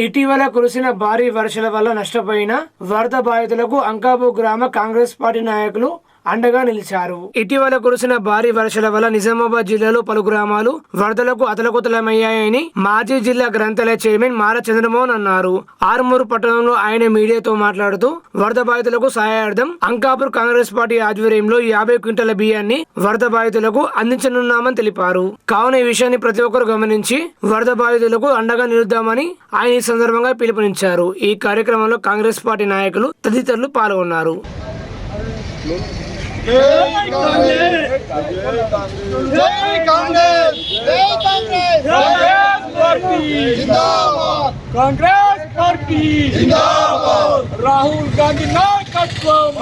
ఇటీవల కురిసిన భారీ వర్షాల వల్ల నష్టపోయిన వరద బాధితులకు అంకాపూర్ గ్రామ కాంగ్రెస్ పార్టీ నాయకులు అండగా నిలిచారు. ఇటీవల కురిసిన భారీ వర్షాల వల్ల నిజామాబాద్ జిల్లాలో పలు గ్రామాలు వరదలకు అతలకుతలమయ్యాయని మాజీ జిల్లా గ్రంథాలయ చైర్మన్ మాల చంద్రమోహన్ అన్నారు. ఆర్మూరు పట్టణంలో ఆయన మీడియాతో మాట్లాడుతూ వరద బాధితులకు సహాయార్థం అంకాపూర్ కాంగ్రెస్ పార్టీ ఆధ్వర్యంలో యాభై క్వింటాల బియ్యాన్ని వరద బాధితులకు అందించనున్నామని తెలిపారు. కావున ఈ విషయాన్ని ప్రతి ఒక్కరు గమనించి వరద బాధితులకు అండగా నిలుద్దామని ఆయన ఈ సందర్భంగా పిలుపునిచ్చారు. ఈ కార్యక్రమంలో కాంగ్రెస్ పార్టీ నాయకులు తదితరులు పాల్గొన్నారు. కాంగ్రెస్ పార్టీ రాహుల్ గాంధీ నాయకత్వం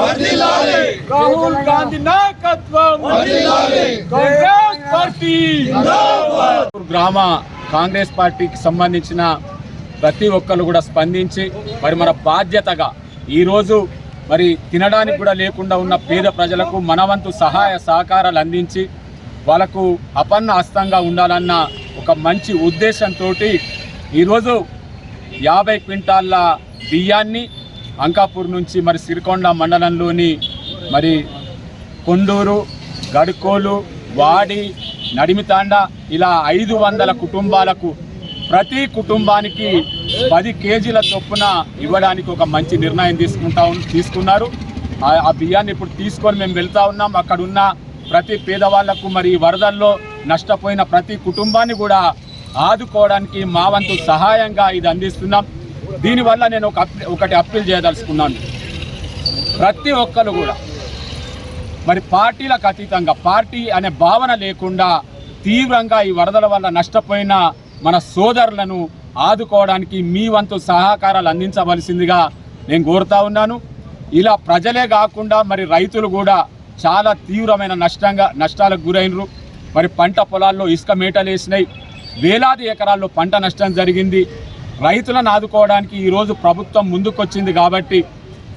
రాహుల్ గాంధీ నాయకత్వం కాంగ్రెస్ పార్టీ గ్రామ కాంగ్రెస్ పార్టీకి సంబంధించిన ప్రతి ఒక్కరు కూడా స్పందించి మరి మన బాధ్యతగా ఈరోజు మరి తినడానికి కూడా లేకుండా ఉన్న పేద ప్రజలకు మనవంతు సహాయ సహకారాలు అందించి వాళ్ళకు అపన్న హస్తంగా ఉండాలన్న ఒక మంచి ఉద్దేశంతో ఈరోజు యాభై క్వింటాళ్ళ బియ్యాన్ని అంకాపూర్ నుంచి మరి సిరికొండ మండలంలోని మరి కొండూరు గడుకోలు వాడి నడిమితాండ ఇలా ఐదు వందల కుటుంబాలకు ప్రతి కుటుంబానికి పది కేజీల చొప్పున ఇవ్వడానికి ఒక మంచి నిర్ణయం తీసుకుంటా తీసుకున్నారు. ఆ- బియ్యాన్ని ఇప్పుడు తీసుకొని మేము వెళ్తా ఉన్నాం. అక్కడ ఉన్న ప్రతి పేదవాళ్ళకు మరి ఈ వరదల్లో నష్టపోయిన ప్రతి కుటుంబాన్ని కూడా ఆదుకోవడానికి మా వంతు సహాయంగా ఇది అందిస్తున్నాం. దీనివల్ల నేను ఒక ఒకటి అప్పీల్ చేయదలుచుకున్నాను. ప్రతి ఒక్కరు కూడా మరి పార్టీలకు అతీతంగా పార్టీ అనే భావన లేకుండా తీవ్రంగా ఈ వరదల వల్ల నష్టపోయిన మన సోదరులను ఆదుకోవడానికి మీ వంతు సహకారాలు అందించవలసిందిగా నేను కోరుతా ఉన్నాను. ఇలా ప్రజలే కాకుండా మరి రైతులు కూడా చాలా తీవ్రమైన నష్టంగా నష్టాలకు గురైనరు. మరి పంట పొలాల్లో ఇసుక మేటలు వేసినాయి. వేలాది ఎకరాల్లో పంట నష్టం జరిగింది. రైతులను ఆదుకోవడానికి ఈరోజు ప్రభుత్వం ముందుకొచ్చింది కాబట్టి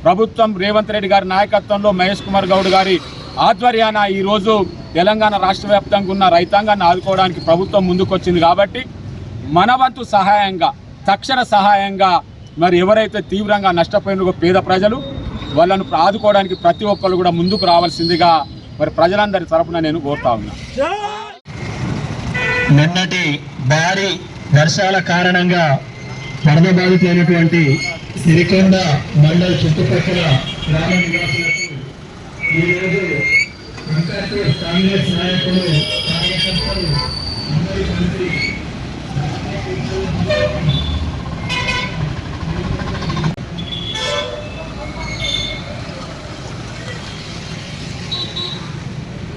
ప్రభుత్వం రేవంత్ రెడ్డి గారి నాయకత్వంలో మహేష్ కుమార్ గౌడ్ గారి ఆధ్వర్యాన ఈరోజు తెలంగాణ రాష్ట్ర వ్యాప్తంగా ఉన్న రైతాంగాన్ని ఆదుకోవడానికి ప్రభుత్వం ముందుకొచ్చింది కాబట్టి మన వంతు సహాయంగా తక్షణ సహాయంగా మరి ఎవరైతే తీవ్రంగా నష్టపోయిన పేద ప్రజలు వాళ్ళను ఆదుకోవడానికి ప్రతి ఒక్కరు కూడా ముందుకు రావాల్సిందిగా మరి ప్రజలందరి తరఫున నేను కోరుతా ఉన్నా. నిన్నటి భారీ వర్షాల కారణంగా వరద బాధితులైనటువంటి సిరికొండ మండల చుట్టుపక్కల గ్రామ నివాసులకు ఈరోజు కాంగ్రెస్ నాయకులు కార్యకర్తలు అందరి కలిసి